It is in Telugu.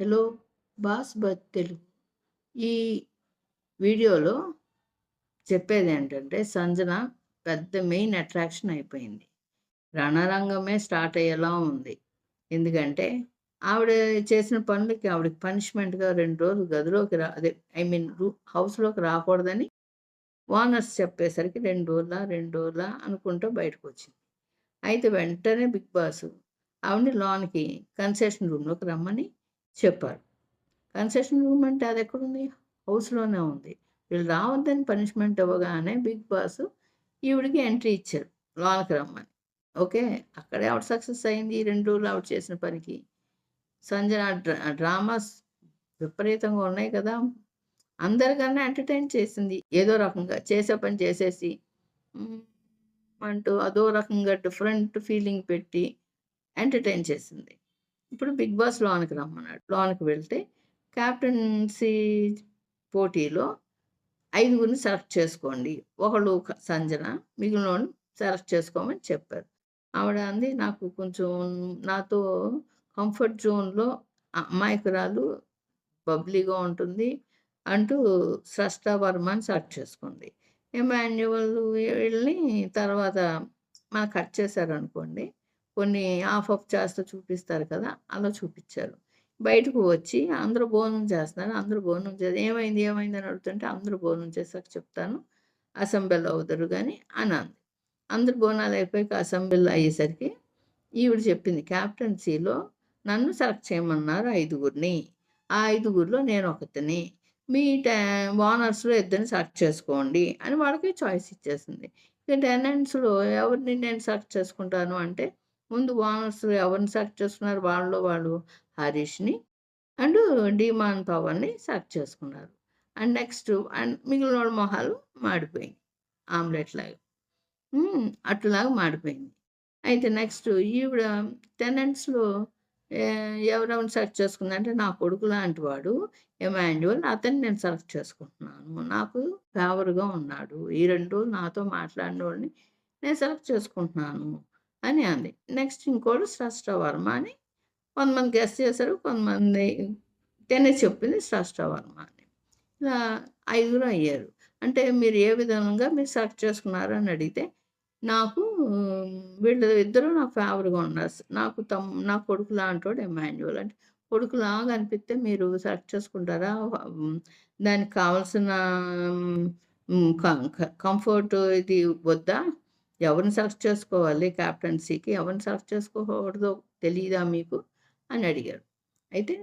హలో బాస్ బత్ తెలుగు. ఈ వీడియోలో చెప్పేది ఏంటంటే సంజన పెద్ద మెయిన్ అట్రాక్షన్ అయిపోయింది. రణరంగమే స్టార్ట్ అయ్యేలా ఉంది. ఎందుకంటే, ఆవిడ చేసిన పనులకి ఆవిడకి పనిష్మెంట్‌గా రెండు రోజులు గదిలోకి రా అదే ఐ మీన్ రూ హౌస్‌లోకి రాకూడదని ఓనర్స్ చెప్పేసరికి రెండు రోజుల రెండు రోజుల అనుకుంటూ బయటకు వచ్చింది అయితే వెంటనే బిగ్ బాస్ ఆవిడని లోనికి కన్సెషన్ రూమ్‌లోకి రమ్మని చెప్పారు. కన్సెషన్ రూమ్ అంటే అది ఎక్కడుంది హౌస్‌లోనే ఉంది. వీళ్ళు రావద్దని పనిష్మెంట్ ఇవ్వగానే బిగ్ బాస్ ఈవిడికి ఎంట్రీ ఇచ్చారు. లోనకి రమ్మని. ఓకే. అక్కడే ఆవిడ సక్సెస్ అయింది. ఈ 2 రోజులు ఆవిడ చేసిన పనికి. సంజన డ్రామాస్ విపరీతంగా ఉన్నాయి కదా! అందరికన్నా ఎంటర్‌టైన్ చేసింది. ఏదో రకంగా చేసే పని చేసేసి అంటూ అదో రకంగా డిఫరెంట్ ఫీలింగ్ పెట్టి ఎంటర్‌టైన్ చేసింది. ఇప్పుడు బిగ్ బాస్ లోనకి రమ్మన్నాడు. లోనకి వెళ్తే క్యాప్టెన్సీ పోటీలో ఐదుగురిని సెలెక్ట్ చేసుకోండి. ఒకళ్ళు సంజన, మిగిలిన సెలెక్ట్ చేసుకోమని చెప్పారు. ఆవిడ అంది నాకు కొంచెం నాతో కంఫర్ట్ జోన్‌లో అమాయకురాలు, బబ్లీగా ఉంటుంది అంటూ స్రష్ట వర్మని సెలెక్ట్ చేసుకుంది. ఎమాన్యువల్ వీళ్ళని తర్వాత మనకు కట్ చేశారనుకోండి. కొన్ని హాఫ్ ఆఫ్ చేస్తూ చూపిస్తారు కదా! అలా చూపించారు బయటకు వచ్చి అందరూ భోజనం చేస్తున్నారు. అందరూ భోజనం చేసి ఏమైంది? ఏమైంది? అని అడుగుతుంటే అందరూ భోజనం చేశాక చెప్తాను. అసెంబ్లీలో అవుతారు కానీ అని అంది. అందరూ భోజనాలు అయిపోయాక అసెంబ్లీలో అయ్యేసరికి ఈవిడ చెప్పింది కెప్టెన్సీలో నన్ను సెలెక్ట్ చేయమన్నారు ఐదుగురిని. ఆ ఐదుగురిలో నేను ఒకతిని. మీ ట ఓనర్స్‌లో ఇద్దరిని సెలెక్ట్ చేసుకోండి అని వాళ్ళకి చాయిస్ ఇచ్చేసింది. ఇక టెనెంట్స్‌లో ఎవరిని నేను సెలెక్ట్ చేసుకుంటాను అంటే, ముందు ఓనర్స్ ఎవరిని సెలెక్ట్ చేసుకున్నారు వాళ్ళలో వాళ్ళు హరీష్‌ని అండ్ డీమాన్ పవన్‌ని సెలెక్ట్ చేసుకున్నారు. అండ్ నెక్స్ట్ అండ్ మిగిలిన వాళ్ళ మొహాలు మాడిపోయింది ఆమ్లెట్ లాగా. అట్లాగా మాడిపోయింది. అయితే నెక్స్ట్ ఈవిడ టెనెంట్స్‌లో ఆహ్, ఎవరెవరిని సెలెక్ట్ చేసుకుందంటే నా కొడుకు లాంటి వాడు ఎమాన్యువల్ అతన్ని నేను సెలెక్ట్ చేసుకుంటున్నాను. నాకు ఫేవర్‌గా ఉన్నాడు. ఈ రెండు నాతో మాట్లాడిన వాడిని నేను సెలెక్ట్ చేసుకుంటున్నాను అని అంది. నెక్స్ట్ ఇంకోడు స్రష్ట వర్మ అని కొంతమంది గెస్ చేశారు. కొంతమంది తినే చెప్పింది స్రష్ట వర్మ అని. ఇలా ఐదుగురు అయ్యారు. అంటే మీరు ఏ విధంగా మీరు సెలెక్ట్ చేసుకున్నారు అని అడిగితే, నాకు వీళ్ళు ఇద్దరు నాకు ఫేవర్‌గా ఉన్నారు. నాకు తమ్ నా కొడుకు లాంటోడు ఎమాన్యుయల్ అంటే కొడుకులాగా అనిపిస్తే మీరు సెలెక్ట్ చేసుకుంటారా? దానికి కావాల్సిన కంఫర్ట్ ఇది వద్దా? ఎవరిని సెలెక్ట్ చేసుకోవాలి కెప్టెన్సీకి? ఎవరిని సెలెక్ట్ చేసుకోకూడదో తెలియదా మీకు? అని అడిగారు. అయితే